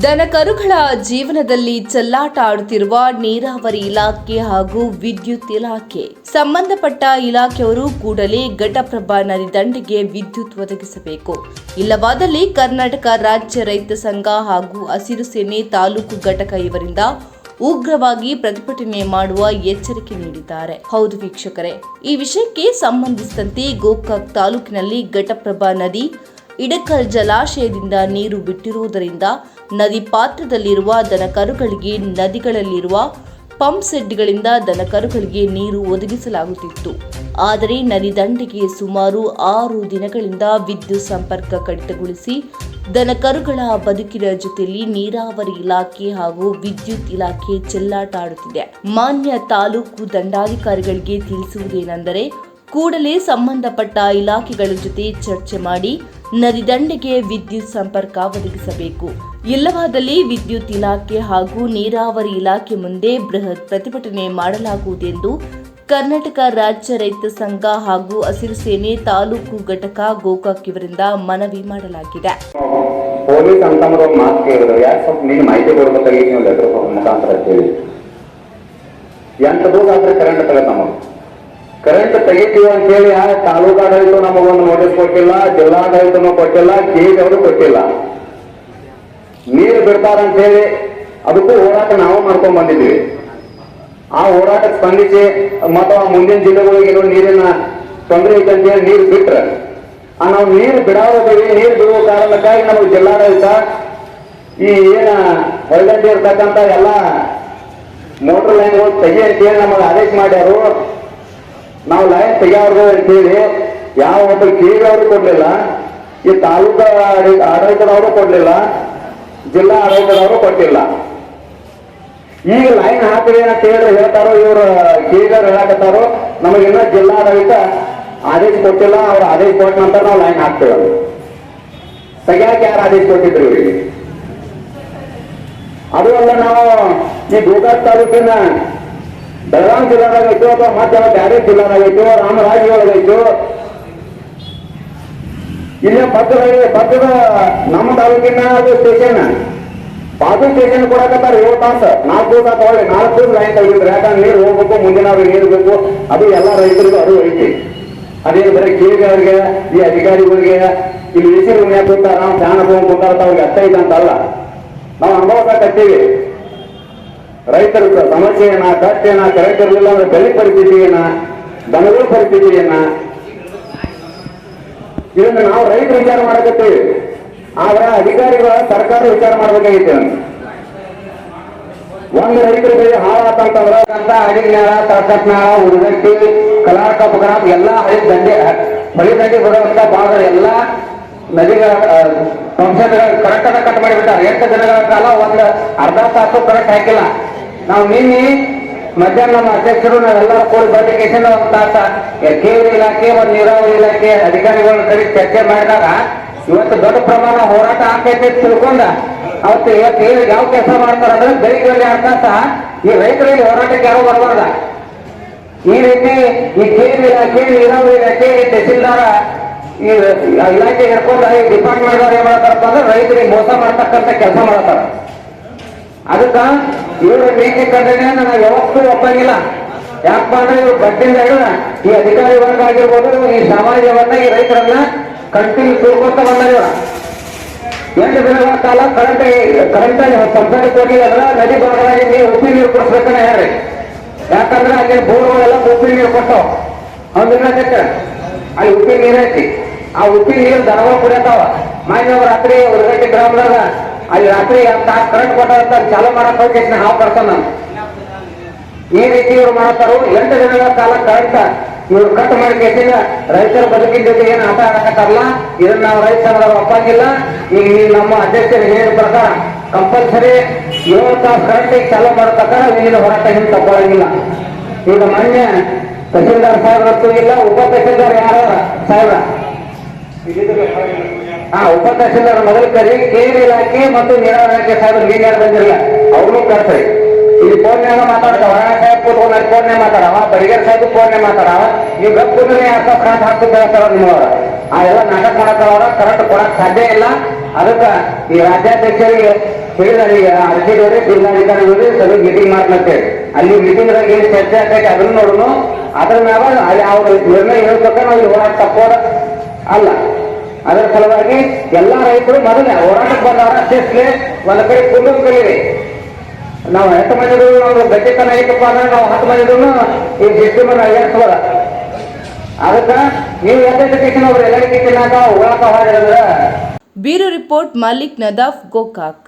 ದನಕರುಗಳ ಜೀವನದಲ್ಲಿ ಚೆಲ್ಲಾಟ ಆಡುತ್ತಿರುವ ನೀರಾವರಿ ಇಲಾಖೆ ಹಾಗೂ ವಿದ್ಯುತ್ ಇಲಾಖೆ. ಸಂಬಂಧಪಟ್ಟ ಇಲಾಖೆಯವರು ಕೂಡಲೇ ಘಟಪ್ರಭಾ ನದಿ ದಂಡೆಗೆ ವಿದ್ಯುತ್ ಒದಗಿಸಬೇಕು. ಇಲ್ಲವಾದಲ್ಲಿ ಕರ್ನಾಟಕ ರಾಜ್ಯ ರೈತ ಸಂಘ ಹಾಗೂ ಹಸಿರು ಸೇನೆ ತಾಲೂಕು ಘಟಕ ಇವರಿಂದ ಉಗ್ರವಾಗಿ ಪ್ರತಿಭಟನೆ ಮಾಡುವ ಎಚ್ಚರಿಕೆ ನೀಡಿದ್ದಾರೆ. ಹೌದು ವೀಕ್ಷಕರೇ, ಈ ವಿಷಯಕ್ಕೆ ಸಂಬಂಧಿಸಿದಂತೆ ಗೋಕಾಕ್ ತಾಲೂಕಿನಲ್ಲಿ ಘಟಪ್ರಭಾ ನದಿ ಇಡಕಲ್ ಜಲಾಶಯದಿಂದ ನೀರು ಬಿಟ್ಟಿರುವುದರಿಂದ ನದಿ ಪಾತ್ರದಲ್ಲಿರುವ ದನಕರುಗಳಿಗೆ ನದಿಗಳಲ್ಲಿರುವ ಪಂಪ್ ಸೆಟ್ಗಳಿಂದ ದನಕರುಗಳಿಗೆ ನೀರು ಒದಗಿಸಲಾಗುತ್ತಿತ್ತು. ಆದರೆ ನದಿ ದಂಡೆಗೆ ಸುಮಾರು ಆರು ದಿನಗಳಿಂದ ವಿದ್ಯುತ್ ಸಂಪರ್ಕ ಕಡಿತಗೊಳಿಸಿ ದನಕರುಗಳ ಬದುಕಿನ ಜೊತೆಯಲ್ಲಿ ನೀರಾವರಿ ಇಲಾಖೆ ಹಾಗೂ ವಿದ್ಯುತ್ ಇಲಾಖೆ ಚೆಲ್ಲಾಟ ಆಡುತ್ತಿದೆ ಮಾನ್ಯ ತಾಲೂಕು ದಂಡಾಧಿಕಾರಿಗಳಿಗೆ ತಿಳಿಸುವುದೇನೆಂದರೆ, ಕೂಡಲೇ ಸಂಬಂಧಪಟ್ಟ ಇಲಾಖೆಗಳ ಜೊತೆ ಚರ್ಚೆ ಮಾಡಿ ನದಿ ದಂಡೆಗೆ ವಿದ್ಯುತ್ ಸಂಪರ್ಕ ಒದಗಿಸಬೇಕು. ಇಲ್ಲವಾದಲ್ಲಿ ವಿದ್ಯುತ್ ಇಲಾಖೆ ಹಾಗೂ ನೀರಾವರಿ ಇಲಾಖೆ ಮುಂದೆ ಬೃಹತ್ ಪ್ರತಿಭಟನೆ ಮಾಡಲಾಗುವುದೆಂದು ಕರ್ನಾಟಕ ರಾಜ್ಯ ರೈತ ಸಂಘ ಹಾಗೂ ಹಸಿರು ಸೇನೆ ತಾಲೂಕು ಘಟಕ ಗೋಕಾಕ್ ಇವರಿಂದ ಮನವಿ ಮಾಡಲಾಗಿದೆ. ಪೊಲೀಸ್ ಅಂತಂದ್ರೆ ಮಾತು ಕೇಳಿದ್ರು. ಯಾಕೆ ಸ್ವಲ್ಪ ನೀನು ಮಾಹಿತಿ ಕೊಡ್ಬೇಕಾಗಿ ನೀವು ಲೆಟರ್ ಮುಖಾಂತರ ಕೇಳಿ ಎಂಟು ದೂರ ಆದ್ರೆ ಕರೆಂಟ್ ನಮಗೆ ಕರೆಂಟ್ ತೆಗಿತೀವಿ ಅಂತ ಹೇಳಿ ತಾಲೂಕು ಆಡಳಿತ ನಮಗೊಂದು ನೋಟಿಸ್ ಕೊಟ್ಟಿಲ್ಲ, ಜಿಲ್ಲಾಡಳಿತನೂ ಕೊಟ್ಟಿಲ್ಲ ಅವರು ಕೊಟ್ಟಿಲ್ಲ. ನೀರು ಬಿಡ್ತಾರಂತ ಹೇಳಿ ಅದಕ್ಕೂ ಹೋರಾಟ ನಾವು ಮಾಡ್ಕೊಂಡ್ ಬಂದಿದ್ದೀವಿ. ಆ ಹೋರಾಟಕ್ಕೆ ಸ್ಪಂದಿಸಿ ಮತ್ತು ಆ ಮುಂದಿನ ಜಿಲ್ಲೆಗಳಿಗೆ ನೀರಿನ ತೊಂದರೆ ಐತೆ ಅಂತ ಹೇಳಿ ನೀರು ಬಿಟ್ರೆ, ಆ ನಾವು ನೀರು ಬಿಡಾವದೀವಿ ನೀರು ಬಿಡುವ ಕಾರಣಕ್ಕಾಗಿ ನಮಗೆ ಜಿಲ್ಲಾಡಳಿತ, ಈ ಏನ ಹೊರಗಡೆ ಇರ್ತಕ್ಕಂಥ ಎಲ್ಲ ಮೋಟರ್ ಲೈನ್ಗಳು ತೆಗಿ ಅಂತೇಳಿ ನಮಗೆ ಆದೇಶ ಮಾಡ್ಯಾರು. ನಾವು ಲೈನ್ ತೆಗಿಯೋರ್ಗು ಅಂತೇಳಿ ಯಾವ ಒಬ್ಬ ಕೇಳಿದವರು ಕೊಡ್ಲಿಲ್ಲ, ಈ ತಾಲೂಕು ಆಡಳಿ- ಆಡಳಿತದವರು ಕೊಡ್ಲಿಲ್ಲ, ಜಿಲ್ಲಾ ಆಡಳಿತದವರು ಕೊಟ್ಟಿಲ್ಲ. ಈಗ ಲೈನ್ ಹಾಕಿದ್ರೆ ಅಂತ ಹೇಳಿ ಹೇಳ್ತಾರೋ, ಇವರು ಕೇಳಿದವ್ರು ಹೇಳಕತ್ತಾರೋ ನಮಗಿನ್ನ ಜಿಲ್ಲಾಡಳಿತ ಆದೇಶ ಕೊಟ್ಟಿಲ್ಲ, ಅವ್ರ ಆದೇಶ ಕೊಟ್ಟ ನಂತರ ನಾವು ಲೈನ್ ಹಾಕ್ತೇವೆ ತೆಗ್ಯಾಕ ಯಾರು ಆದೇಶ ಕೊಟ್ಟಿದ್ರು ಇವರಿಗೆ? ಅದು ಅಲ್ಲ ನಾವು ಈ ಗೋಕಾಕ್ ತಾಲೂಕಿನ ಬೆಳಗಾವಿ ಜಿಲ್ಲಾದಾಗೈತು ಅಥವಾ ಮತ್ತೆ ಬ್ಯಾರೆ ರಾಮ ರಾಮರಾಜ ಒಳಗೈತು ಇಲ್ಲೇ ಪಕ್ಕದ ಪಕ್ಕದ ನಮ್ಮ ತಾಲೂಕಿನ ಅದು ಸ್ಟೇಷನ್ ಬಾಜು ಸ್ಟೇಷನ್ ಕೊಡಕತ್ತಾರ ಏಳು ತಾಸು. ನಾಲ್ಕು ದಿವಸ ತಗೊಳ್ಳಿ ನಾಲ್ಕು ದಿವಸ ಲೈನ್ ತೆಗಿದ್ರು ಯಾಕಂದ್ರೆ ನೀರು ಹೋಗ್ಬೇಕು, ಮುಂದಿನ ಅವ್ರಿಗೆ ನೀರು ಬೇಕು. ಅದು ಎಲ್ಲ ರೈತರಿಗೂ ಅದು ಐತಿ. ಅದೇ ಬರೀ ಕೇಳಿ ಅವ್ರಿಗೆ ಈ ಅಧಿಕಾರಿಗಳಿಗೆ, ಇಲ್ಲಿ ಹೆಸರು ಮ್ಯಾಕ್ ಯಾಕೆ ಕೂತಾರ ನಾವು ಫ್ಯಾನ್ ಕೂತಾರ ಅವ್ರಿಗೆ ಅರ್ಥ ಐತೆ ಅಂತಲ್ಲ. ನಾವು ಅನುಭವ ಅನುಭವಿಸಕತ್ತೀವಿ ರೈತರ ಸಮಸ್ಯೆಯನ್ನ ಸಮಸ್ಯೆ ಏನ ಕಷ್ಟ ಏನ ಕರೆಕ್ಟ್ ಇರಲಿಲ್ಲ ಅಂದ್ರೆ ಬೆಲೆ ಪರಿಸ್ಥಿತಿ ಏನ ದನಗಳ ಪರಿಸ್ಥಿತಿ ಏನ ಇದನ್ನ ನಾವು ರೈತರು ವಿಚಾರ ಮಾಡಕತ್ತೀವಿ. ಆದ್ರೆ ಅಧಿಕಾರಿಗಳ ಸರ್ಕಾರ ವಿಚಾರ ಮಾಡ್ಬೇಕಾಗಿತ್ತು. ಒಂದು ರೈತರ ಬೆಳೆ ಹಾಳಾತಂತಂದ್ರ ಅಂತ ಅಡಿಗ್ನಾಳ ತಳಕಟ್ನಾಳ ಉಡುಗಟ್ಟಿ ಕಲಾಕ ಬುಗ್ರಾಮ್ ಎಲ್ಲಾ ಹಳಿ ದಂಡೆ ಬಳಿ ದಂಡೆ ಬರುವಂತ ಭಾಗದ ಎಲ್ಲಾ ನದಿಗಳ ಕರೆಕ್ಟ್ ಅನ್ನ ಕಟ್ ಮಾಡಿಬಿಟ್ಟಾರೆ. ಎಂಟು ದಿನಗಳ ಕಾಲ ಒಂದು ಅರ್ಧ ತಾಸು ಕರೆಕ್ಟ್ ಹಾಕಿಲ್ಲ. ನಾವು ನಿನ್ನೆ ಮಧ್ಯಾಹ್ನ ನಮ್ಮ ಅಧ್ಯಕ್ಷರು ನಾವೆಲ್ಲರೂ ಕೂಡಿ ಬರ್ಲಿಕ್ಕೆ ಒಂದು ತಾಸ ಕೇಂದ್ರ ಇಲಾಖೆ ಒಂದು ನೀರಾವರಿ ಇಲಾಖೆ ಅಧಿಕಾರಿಗಳ ಕಡೆ ಚರ್ಚೆ ಮಾಡಿದಾಗ ಇವತ್ತು ದೊಡ್ಡ ಪ್ರಮಾಣ ಹೋರಾಟ ಆಗ್ತೈತೆ ತಿಳ್ಕೊಂಡ. ಅವತ್ತು ಇವತ್ತು ಏನು ಯಾವ ಕೆಲಸ ಮಾಡ್ತಾರ ಅಂದ್ರೆ ಬೆಳಿಗ್ಗೆ ಅರ್ಥ ಈ ರೈತರಿಗೆ ಹೋರಾಟಕ್ಕೆ ಯಾವ ಬರಬಾರ್ದ. ಈ ರೀತಿ ಈ ಕೇಂದ್ರ ಇಲಾಖೆ, ನೀರಾವರಿ ಇಲಾಖೆ ತಹಸೀಲ್ದಾರ ಈ ಇಲಾಖೆ ಹಿಡ್ಕೊಂಡ ಈ ಡಿಪಾರ್ಟ್ಮೆಂಟ್ ಏನ್ ಮಾಡ್ತಾರಪ್ಪ ಅಂದ್ರೆ ರೈತರಿಗೆ ಮೋಸ ಮಾಡ್ತಕ್ಕಂಥ ಕೆಲಸ ಮಾಡ್ತಾರ. ಅದಕ್ಕ ಇವ್ರ ನೀತಿ ಖಂಡನೆ ನನಗೆ ಯಾವತ್ತೂ ಒಪ್ಪಂಗಿಲ್ಲ. ಯಾಕಪ್ಪ ಅಂದ್ರೆ ಇವ್ರು ಬಡ್ಡಿಂದ ಹಿಡಿದ ಈ ಅಧಿಕಾರಿ ವರ್ಗ ಆಗಿರ್ಬೋದು, ಈ ಸಮಾಜವನ್ನ ಈ ರೈತರನ್ನ ಕಂಟಿನ್ಯೂ ತಿಳ್ಕೊತ ಬಂದಿವ ಎಂಟು ದಿನಗಳ ಕಾಲ ಕರೆಂಟ್ ಕರೆಂಟ್ ಸಂಸಾರ ಹೋಗಿಲ್ಲ ನದಿ ಭಾಗದಲ್ಲಿ ನೀವು ಉಪ್ಪಿ ನೀರು ಕೊಡಿಸ್ಬೇಕನ್ನ ಹೇಳಿ ಯಾಕಂದ್ರೆ ಅಲ್ಲಿ ಬೋರ್ಗಳೆಲ್ಲ ಉಪ್ಪಿ ನೀರು ಕೊಟ್ಟವು ಅವ್ನ ಅಲ್ಲಿ ಉಪ್ಪಿ ನೀರೈತಿ ಆ ಉಪ್ಪಿ ನೀರು ದನಗಳು ಕುಡಿಯತಾವ. ಮಾನ್ಯ ರಾತ್ರಿ ಉರ್ಗಟ್ಟಿ ಗ್ರಾಮದಾಗ ಅಲ್ಲಿ ರಾತ್ರಿ ತಾಸು ಕರೆಂಟ್ ಕೊಟ್ಟ ಚಾಲು ಮಾಡಕ್ ಹೋಗಿ ಹಾವು ಕರ್ತಾನ ನಾನು ಈ ರೀತಿ ಇವ್ರು ಮಾಡ್ತಾರೋ. ಎಂಟು ದಿನಗಳ ಕಾಲ ಕರೆಂಟ್ ಇವ್ರು ಕಟ್ ಮಾಡಿ ಕೇಸಿಂದ ರೈತರ ಬದುಕಿನ ಜೊತೆ ಏನು ಆಟ ಆಡಕತ್ತಾರಲ್ಲ? ಇದನ್ನ ನಾವು ರೈತರ ಒಪ್ಪಂಗಿಲ್ಲ. ಈಗ ಈ ನಮ್ಮ ಅಧ್ಯಕ್ಷರು ಹೇಳಿದ ಪ್ರಕಾರ ಕಂಪಲ್ಸರಿ ಏಳು ತಾಸು ಕರೆಂಟ್ ಈಗ ಚಾಲು ಮಾಡತಕ್ಕ ನೀನು ಹೋರಾಟ ಹಿಂದೆ ತಗೊಳ್ಳಂಗಿಲ್ಲ ಈಗ ಮೊನ್ನೆ ತಹಸೀಲ್ದಾರ್ ಸಾಹೇಬ್ರತ್ತು ಇಲ್ಲ, ಉಪ ತಹಸೀಲ್ದಾರ್ ಯಾರ? ಹಾ ಉಪ ತಹಸೀಲ್ದಾರ್ ಮೊದಲು ಕರಿ ಕೇಂದ್ರ ಇಲಾಖೆ ಮತ್ತು ನೀರಾವರಿ ಇಲಾಖೆ ಸಾಹೇಬ್ರು ನೀನ್ ಯಾರು ಬಂದಿರಲ್ಲ ಅವ್ರನ್ನೂ ಕರ್ಸ್ರಿ ಇಲ್ಲಿ ಫೋನ್ಯಾಗ ಮಾತಾಡ್ತಾವ. ಸಾಹೇಬ್ ಕೂತ್ಕೊಂಡು ಅಲ್ಲಿ ಫೋನ್ನೇ ಮಾತಾಡವ ಬರಿಗರ್ ಸಾಹೇಬ್ ಫೋನ್ನೇ ಮಾತಾಡವ. ನೀವು ಗಪ್ ಅರ್ಥ ಕಾಟ್ ಹಾಕ್ತಿದ್ದ ನಿಮ್ಮವರ ನಿಮ್ಮವ್ರ. ಆ ಎಲ್ಲ ನಾಟಕ ಮಾಡತ್ತಾರ ಕರೆಂಟ್ ಕೊಡಕ್ ಸಾಧ್ಯ ಇಲ್ಲ. ಅದಕ್ಕ ಈ ರಾಜ್ಯಾಧ್ಯಕ್ಷರಿಗೆ ಹೇಳಿದಾರೆ, ಈಗ ಅರ್ಜಿದವ್ರೆ ಜಿಲ್ಲಾಧಿಕಾರಿಗಳು ಸಭೆ ಮೀಟಿಂಗ್ ಮಾಡ್ಲತ್ತೇವೆ ಅಲ್ಲಿ ಮೀಟಿಂಗ್ದಾಗ ಏನು ಚರ್ಚೆ ಆಗ್ತೈತೆ ಅದನ್ನ ನೋಡೋಣ ಅದ್ರ ಮ್ಯಾಲ ಅಲ್ಲಿ ಅವ್ರ ನಿರ್ಣಯ ಹೇಳ್ಬೇಕ ನಾವು ಹೋರಾಟ ತಪ್ಪೋದ ಅಲ್ಲ. ಅದರ ಸಲುವಾಗಿ ಎಲ್ಲ ರೈತರು ಮೊದಲೇ ಹೋರಾಟಕ್ಕೆ ಬಂದವರ ಅಷ್ಟೇ ಒಂದ್ ಕಡೆ ಕುಟುಂಬ ಕಲೀರಿ ನಾವು ಎಷ್ಟು ಮಂದಿರು ನಾವು ಗಟ್ಟಿತನ ಐತಪ್ಪ ಅಂದ್ರೆ ನಾವು ಹತ್ತು ಮಂದಿರು ಈ ಸಿಸ್ಟಮ್ ಅಯ್ಯಾಡ್ಸೋದ ಅದಕ್ಕೆ ನೀವು ಎಜುಕೇಶನ್ ಅವ್ರು ಎಲ್ಲರಿಗಿಂತ ಹೋಗಾಕ ಹೋದ್ರೆ ಬೀರು ರಿಪೋರ್ಟ್ ಮಲ್ಲಿಕ್ ನದಾಫ್, ಗೋಕಾಕ್.